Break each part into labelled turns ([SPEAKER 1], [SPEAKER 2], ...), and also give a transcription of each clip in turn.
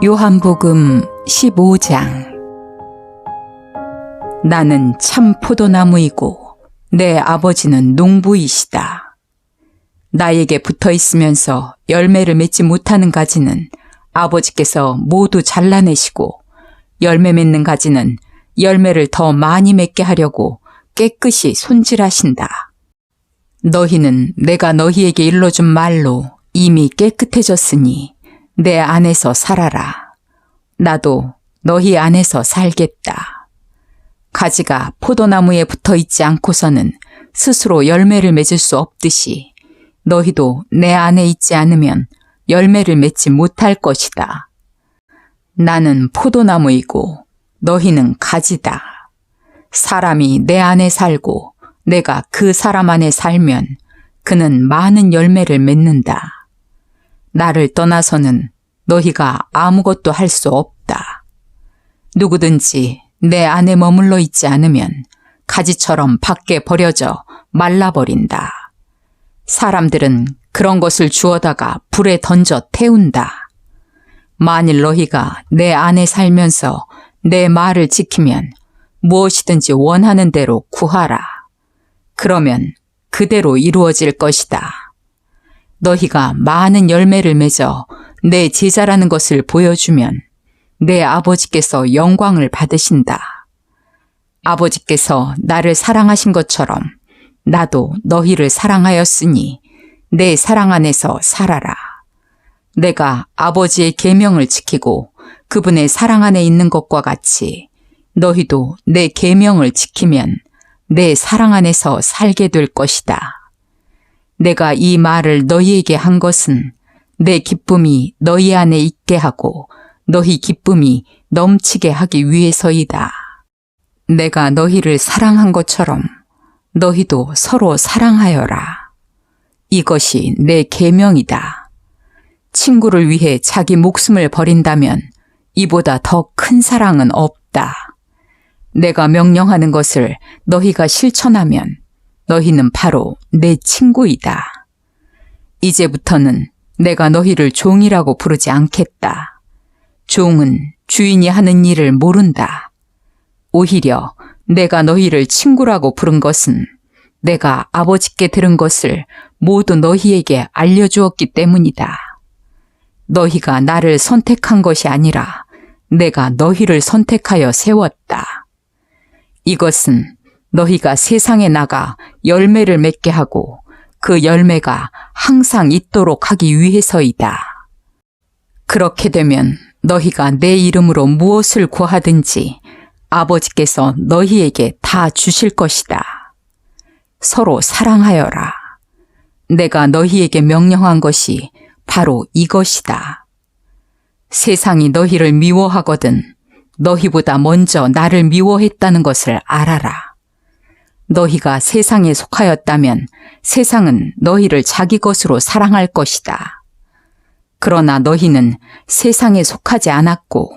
[SPEAKER 1] 요한복음 15장 나는 참 포도나무이고 내 아버지는 농부이시다. 나에게 붙어 있으면서 열매를 맺지 못하는 가지는 아버지께서 모두 잘라내시고 열매 맺는 가지는 열매를 더 많이 맺게 하려고 깨끗이 손질하신다. 너희는 내가 너희에게 일러준 말로 이미 깨끗해졌으니 내 안에서 살아라. 나도 너희 안에서 살겠다. 가지가 포도나무에 붙어 있지 않고서는 스스로 열매를 맺을 수 없듯이 너희도 내 안에 있지 않으면 열매를 맺지 못할 것이다. 나는 포도나무이고 너희는 가지다. 사람이 내 안에 살고 내가 그 사람 안에 살면 그는 많은 열매를 맺는다. 나를 떠나서는 너희가 아무것도 할 수 없다. 누구든지 내 안에 머물러 있지 않으면 가지처럼 밖에 버려져 말라버린다. 사람들은 그런 것을 주워다가 불에 던져 태운다. 만일 너희가 내 안에 살면서 내 말을 지키면 무엇이든지 원하는 대로 구하라. 그러면 그대로 이루어질 것이다. 너희가 많은 열매를 맺어 내 제자라는 것을 보여주면 내 아버지께서 영광을 받으신다. 아버지께서 나를 사랑하신 것처럼 나도 너희를 사랑하였으니 내 사랑 안에서 살아라. 내가 아버지의 계명을 지키고 그분의 사랑 안에 있는 것과 같이 너희도 내 계명을 지키면 내 사랑 안에서 살게 될 것이다. 내가 이 말을 너희에게 한 것은 내 기쁨이 너희 안에 있게 하고 너희 기쁨이 넘치게 하기 위해서이다. 내가 너희를 사랑한 것처럼 너희도 서로 사랑하여라. 이것이 내 계명이다. 친구를 위해 자기 목숨을 버린다면 이보다 더 큰 사랑은 없다. 내가 명령하는 것을 너희가 실천하면 너희는 바로 내 친구이다. 이제부터는 내가 너희를 종이라고 부르지 않겠다. 종은 주인이 하는 일을 모른다. 오히려 내가 너희를 친구라고 부른 것은 내가 아버지께 들은 것을 모두 너희에게 알려주었기 때문이다. 너희가 나를 선택한 것이 아니라 내가 너희를 선택하여 세웠다. 이것은 너희가 세상에 나가 열매를 맺게 하고 그 열매가 항상 있도록 하기 위해서이다. 그렇게 되면 너희가 내 이름으로 무엇을 구하든지 아버지께서 너희에게 다 주실 것이다. 서로 사랑하여라. 내가 너희에게 명령한 것이 바로 이것이다. 세상이 너희를 미워하거든 너희보다 먼저 나를 미워했다는 것을 알아라. 너희가 세상에 속하였다면 세상은 너희를 자기 것으로 사랑할 것이다. 그러나 너희는 세상에 속하지 않았고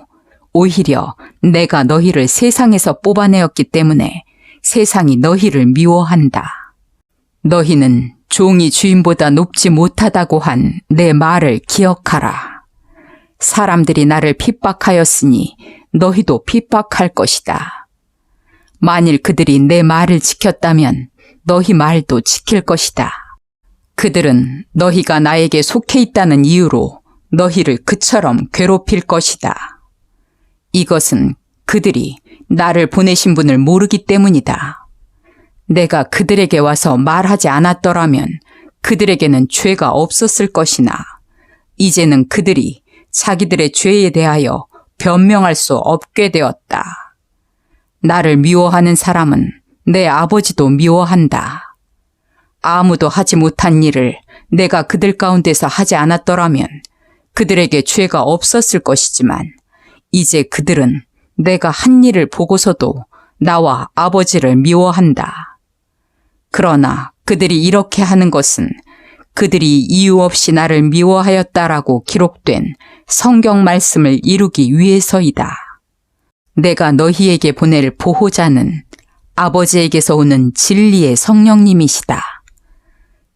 [SPEAKER 1] 오히려 내가 너희를 세상에서 뽑아내었기 때문에 세상이 너희를 미워한다. 너희는 종이 주인보다 높지 못하다고 한 내 말을 기억하라. 사람들이 나를 핍박하였으니 너희도 핍박할 것이다. 만일 그들이 내 말을 지켰다면 너희 말도 지킬 것이다. 그들은 너희가 나에게 속해 있다는 이유로 너희를 그처럼 괴롭힐 것이다. 이것은 그들이 나를 보내신 분을 모르기 때문이다. 내가 그들에게 와서 말하지 않았더라면 그들에게는 죄가 없었을 것이나 이제는 그들이 자기들의 죄에 대하여 변명할 수 없게 되었다. 나를 미워하는 사람은 내 아버지도 미워한다. 아무도 하지 못한 일을 내가 그들 가운데서 하지 않았더라면 그들에게 죄가 없었을 것이지만 이제 그들은 내가 한 일을 보고서도 나와 아버지를 미워한다. 그러나 그들이 이렇게 하는 것은 그들이 이유 없이 나를 미워하였다라고 기록된 성경 말씀을 이루기 위해서이다. 내가 너희에게 보낼 보호자는 아버지에게서 오는 진리의 성령님이시다.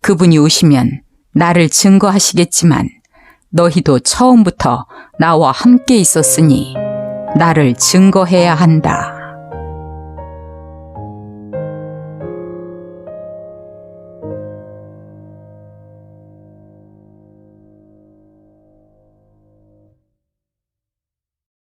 [SPEAKER 1] 그분이 오시면 나를 증거하시겠지만 너희도 처음부터 나와 함께 있었으니 나를 증거해야 한다.